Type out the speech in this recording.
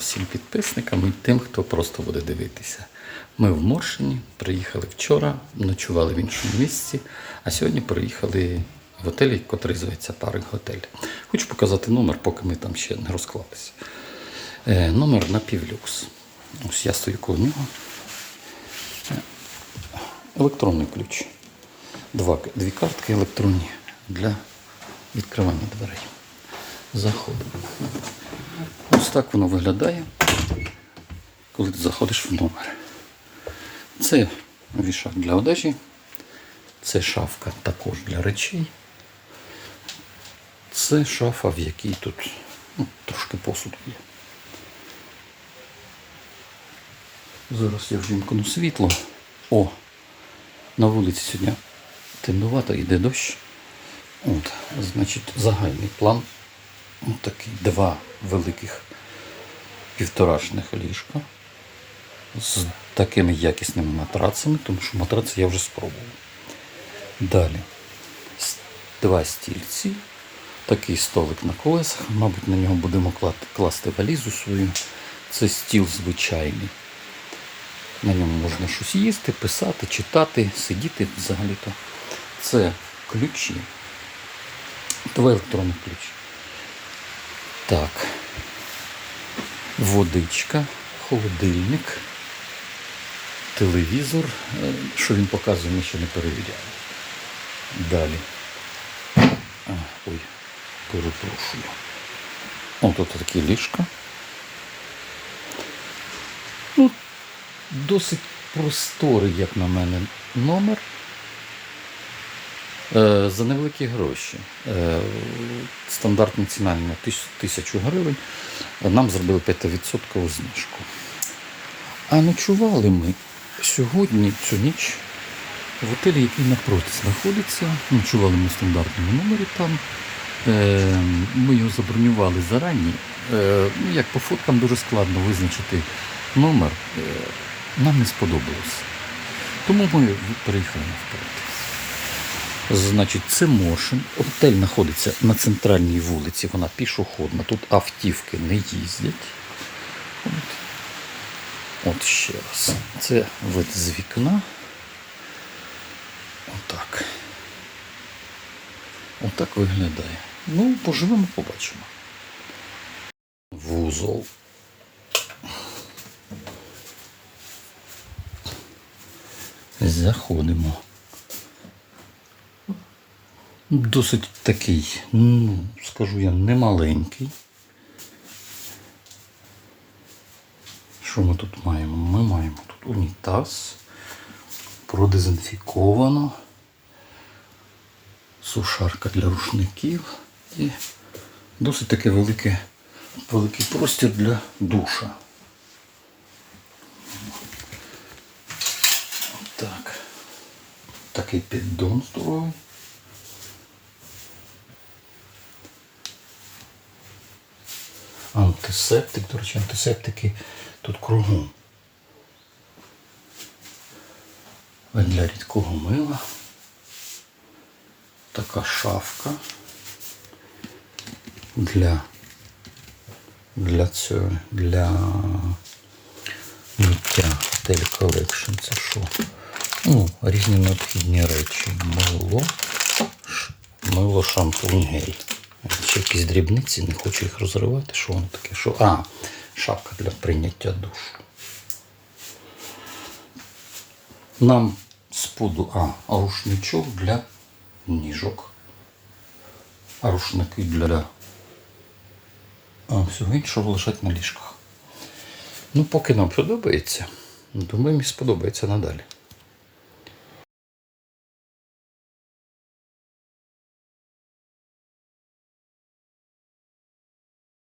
всім підписникам і тим, хто просто буде дивитися. Ми в Моршині приїхали вчора, ночували в іншому місці, а сьогодні приїхали в готель, який зветься Парик Готель. Хочу показати номер, поки ми там ще не розклалися. Е, номер на півлюкс. Ось я стою коло нього. Е, Електронний ключ. Два, дві картки електронні для відкривання дверей. Заходимо. Ось так воно виглядає, коли ти заходиш в номер. Це вішак для одежі, це шафка також для речей. Це шафа, в якій тут ну, трошки посуду є. Зараз я ввімкну світло. О, на вулиці сьогодні темнувато, йде дощ. От, значить, загальний план. Ось такий два великих півторашних ліжка з такими якісними матрацами, тому що матраци я вже спробував. Далі два стільці, такий столик на колесах, мабуть, на нього будемо класти валізу свою. Це стіл звичайний. На ньому можна щось їсти, писати, читати, сидіти взагалі-то. Це ключі. Два електронних ключі. Так. Водичка, холодильник, телевізор. Е, Що він показує, ми ще не перевіряли. Далі. Ой, перепрошую. О, тут такі ліжка. Ну, досить просторий, як на мене, номер. Е, За невеликі гроші. Е, Стандартна ціна на тис- тисячу гривень. Нам зробили 5% знижку. А ночували ми сьогодні, цю ніч, в готелі, який напроти знаходиться. Ночували ми в стандартному номері там. Е, Ми його забронювали зарані. Ну, як по фоткам дуже складно визначити номер. Нам не сподобалось. Тому ми переїхали навперед. Значить, це Мошин. Готель знаходиться на центральній вулиці, вона пішохідна. Тут автівки не їздять. От, От ще раз. Це вид з вікна. Отак. Отак виглядає. Ну, поживемо, побачимо. Вузол. Заходимо. Досить такий, ну, скажу я, немаленький. Що ми тут маємо? Ми маємо тут унітаз, продезінфіковано, сушарка для рушників і досить таке велике, великий простір для душа. Так. Такий піддон здоровий. Антисептик, до речі, антисептики тут кругом. Для рідкого мила. Така шафка для, для цього, для миття телеколекшн. Це що? Ну, різні необхідні речі. Мило, мило, шампунь, гель. Ще якісь дрібниці, не хочу їх розривати. Що воно таке? Що? А, шапка для прийняття душу. Нам споду, а рушничок для ніжок. А рушники для а, всього іншого лежать на ліжках. Ну, поки нам подобається, думаю, мені сподобається надалі.